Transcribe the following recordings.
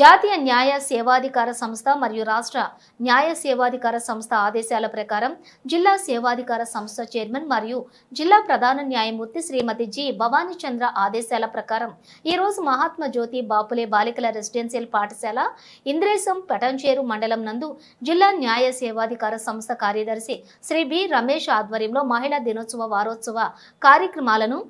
జాతీయ న్యాయ సేవాధికార సంస్థ మరియు రాష్ట్ర న్యాయ సేవాధికార సంస్థ ఆదేశాల ప్రకారం జిల్లా సేవాధికార సంస్థ చైర్మన్ మరియు జిల్లా ప్రధాన న్యాయమూర్తి శ్రీమతి జి భవానీ చంద్ర ఆదేశాల ప్రకారం ఈరోజు మహాత్మా జ్యోతి బాపులే బాలికల రెసిడెన్షియల్ పాఠశాల ఇంద్రేశం పెటంచేరు మండలం నందు జిల్లా న్యాయ సేవాధికార సంస్థ కార్యదర్శి శ్రీ బి రమేష్ ఆధ్వర్యంలో మహిళా దినోత్సవ వారోత్సవ కార్యక్రమాలను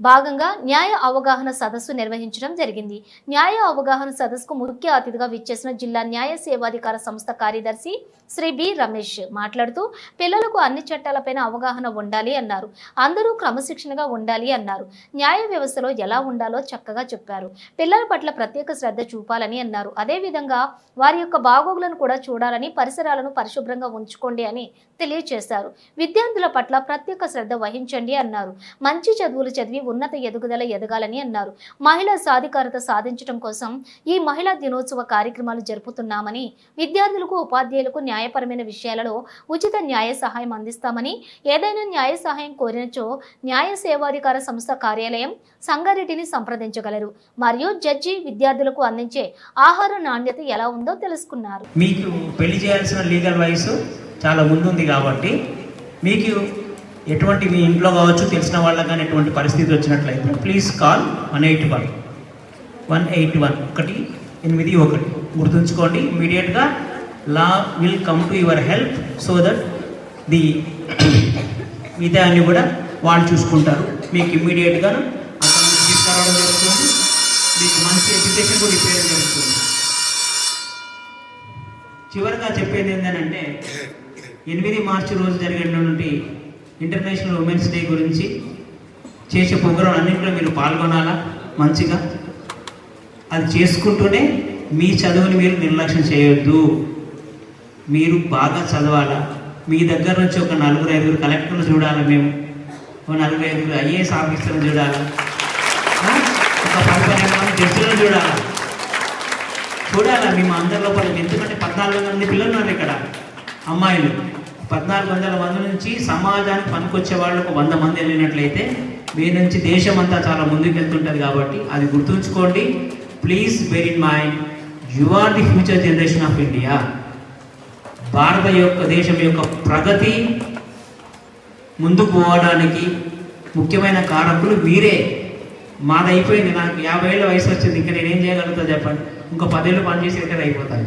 భాగంగా న్యాయ అవగాహన సదస్సు నిర్వహించడం జరిగింది. న్యాయ అవగాహన సదస్సుకు ముఖ్య అతిథిగా విచ్చేసిన జిల్లా న్యాయ సేవాధికార సంస్థ కార్యదర్శి శ్రీ బి. రమేష్ మాట్లాడుతూ పిల్లలకు అన్ని చట్టాలపైన అవగాహన ఉండాలి అన్నారు. అందరూ క్రమశిక్షణగా ఉండాలి అన్నారు. న్యాయ వ్యవస్థలో ఎలా ఉండాలో చక్కగా చెప్పారు. పిల్లల పట్ల ప్రత్యేక శ్రద్ధ చూపాలని అన్నారు. అదేవిధంగా వారి యొక్క బాగోగులను కూడా చూడాలని పరిసరాలను పరిశుభ్రంగా ఉంచుకోండి అని తెలియజేశారు విద్యార్థుల పట్ల ప్రత్యేక శ్రద్ధ వహించండి అన్నారు. మంచి చదువులు చదివి ఉన్నత ఎదుగుదల ఎదగాలని అన్నారు. మహిళా సాధికారత సాధించడం కోసం ఈ మహిళా దినోత్సవ కార్యక్రమాలు జరుపుతున్నామని విద్యార్థులకు ఉపాధ్యాయులకు న్యాయపరమైన విషయాలలో ఉచిత న్యాయ సహాయం అందిస్తామని ఏదైనా న్యాయ సహాయం కోరినచో న్యాయ సేవాధికార సంస్థ కార్యాలయం సంగారెడ్డిని సంప్రదించగలరు. మరియు జడ్జి విద్యార్థులకు అందించే ఆహార నాణ్యత ఎలా ఉందో తెలుసుకున్నారు. మీకు పెళ్ళి చేయాల్సిన లీగల్ వయసు చాలా ముందుంది కాబట్టి మీకు ఎటువంటి మీ ఇంట్లో కావచ్చు తెలిసిన వాళ్ళకి కానీ ఎటువంటి పరిస్థితి వచ్చినట్లయితే please call one eight one one eight one ఒకటి ఎనిమిది ఒకటి. గుర్తుంచుకోండి ఇమీడియట్గా law will come to your help so that the మిగతాన్ని కూడా వాళ్ళు చూసుకుంటారు. మీకు ఇమ్మీడియట్గా అక్కడ తీసుకురావడం జరుగుతుంది. మీకు మంచి ఎడ్యుకేషన్ కూడా ఇప్పేయడం జరుగుతుంది. చివరిగా చెప్పేది ఏంటంటే ఎనిమిది మార్చి రోజు జరిగినటువంటి ఇంటర్నేషనల్ ఉమెన్స్ డే గురించి చేసే ప్రోగ్రాం అన్నింటిలో మీరు పాల్గొనాలా? మంచిగా? అది చేసుకుంటూనే మీ చదువుని మీరు నిర్లక్ష్యం చేయొద్దు. మీరు బాగా చదవాలా? మీ దగ్గర నుంచి ఒక నలుగురు ఐదుగురు కలెక్టర్లు చూడాలి మేము? ఒక నలుగురు ఐదుగురు ఐఏఎస్ ఆఫీసర్లు చూడాలి? ఒక పది పన్నెండు చూడాలి? చూడాలా? మేము అందరి లోపల? ఎందుకంటే పద్నాలుగు మంది పిల్లలు ఉన్నారు ఇక్కడ. అమ్మాయిలు. పద్నాలుగు వందల మంది నుంచి సమాజానికి పనికొచ్చే వాళ్ళకు వంద మంది వెళ్ళినట్లయితే మీ నుంచి దేశం అంతా చాలా ముందుకు వెళ్తుంటుంది కాబట్టి అది గుర్తుంచుకోండి. Please bear in mind you are the future generation of India భారత యొక్క దేశం యొక్క ప్రగతి ముందుకు పోవడానికి ముఖ్యమైన కారకులు మీరే. మాది అయిపోయింది నాకు యాభై ఏళ్ళ వయసు వచ్చింది ఇంకా నేనేం చేయగలుగుతా చెప్పండి? ఇంకా పదేళ్ళు పనిచేసి రిటైర్ అయిపోతాను.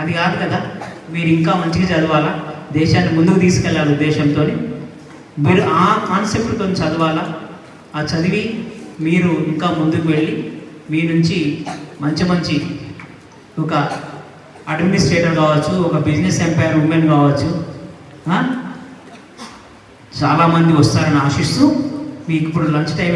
అది కాదు కదా మీరు ఇంకా మంచిగా చదవాలా? దేశాన్ని ముందుకు తీసుకెళ్ళాలి ఉద్దేశంతో మీరు ఆ కాన్సెప్ట్తో చదవాలా? ఆ చదివి మీరు ఇంకా ముందుకు వెళ్ళి మీ నుంచి మంచి మంచి ఒక అడ్మినిస్ట్రేటర్ కావచ్చు ఒక బిజినెస్ ఎంపైర్ ఉమెన్ కావచ్చు చాలామంది వస్తారని ఆశిస్తూ మీకు ఇప్పుడు లంచ్ టైం